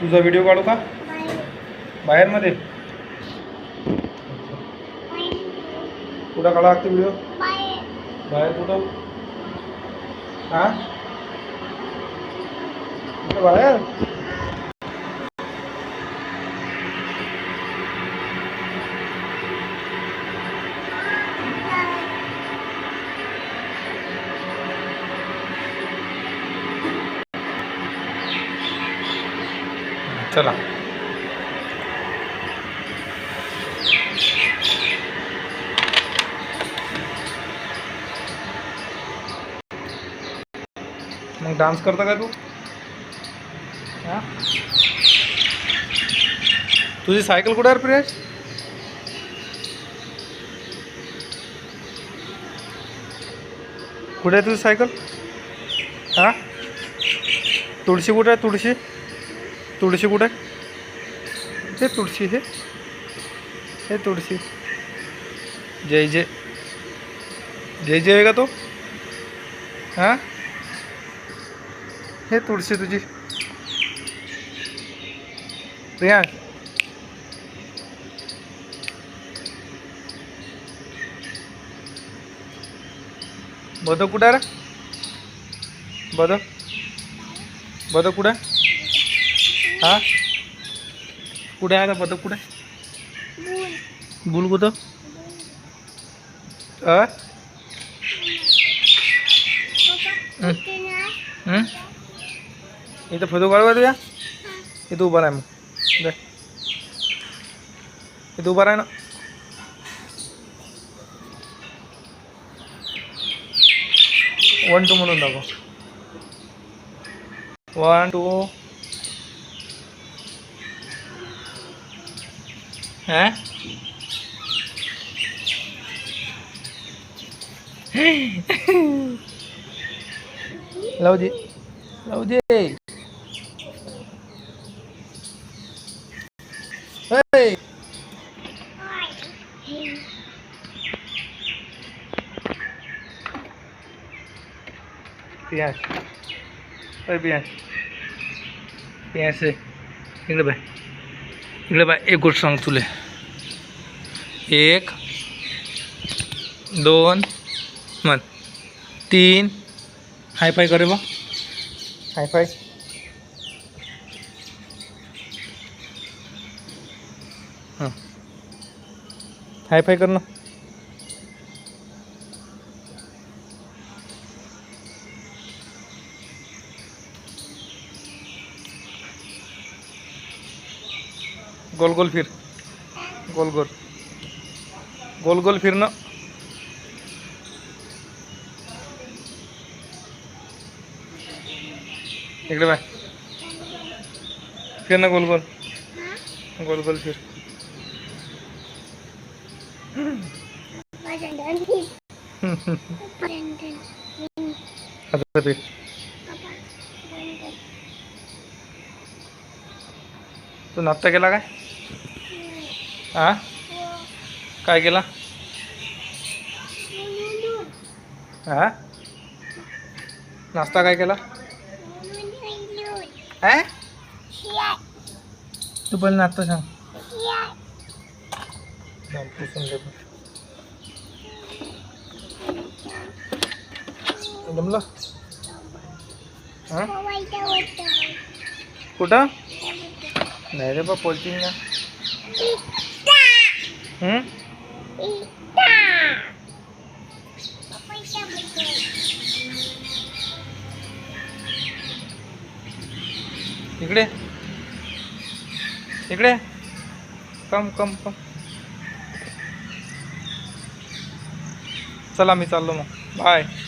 तुझा व्हिडिओ काढू का? बाहेरमध्ये? कुठं काढा लागते व्हिडिओ बाहेर कुठं? हा? कुठं बाहेर? चला. मग डान्स करता का तू? तुझी सायकल कुठे आहे रे प्रियश कुठे आहे तुझी सायकल हा? तुळशी कुठे आहे? तुळशी? तुळशी कुठे हे तुळशी हे। हे तुळशी जय जय। जय जय का तो? हाँ? हे तुळशी तुझी। प्रिया? बदक कुठं बदक कुठं आहे हा? कुठे आहे का बदक कुठे? बुल कुठं? अ? इथं फोटो काढू का तुझ्या? इथं उभा राहा मग. दे. इथं उभा राहा ना. वन टू म्हणून दाखव. One two hả? Lâu đi. Lâu đi. Hey. Pias ơi pias pias xin được bye इकडे बाय एक गोष्ट सांग तुले एक दोन म्हण तीन हाय फाय करे बा हाय फाय हां हाय फाय कर ना गोल गोल फिर. गोल गोल. गोल गोल फिरणं. इकडे बाय. फिर ना गोल गोल. गोल गोल फिर. आता ते. तू नाश्ता केला काय? आ काय केला? हा? नाश्ता काय केला? हा? तू पहिले नाश्ता सांग. पण. जमलं हा? कुठं? नाही रे बा पोलची ना इकडे. इकडे. कम कम कम. चला मी चाललो मग. बाय.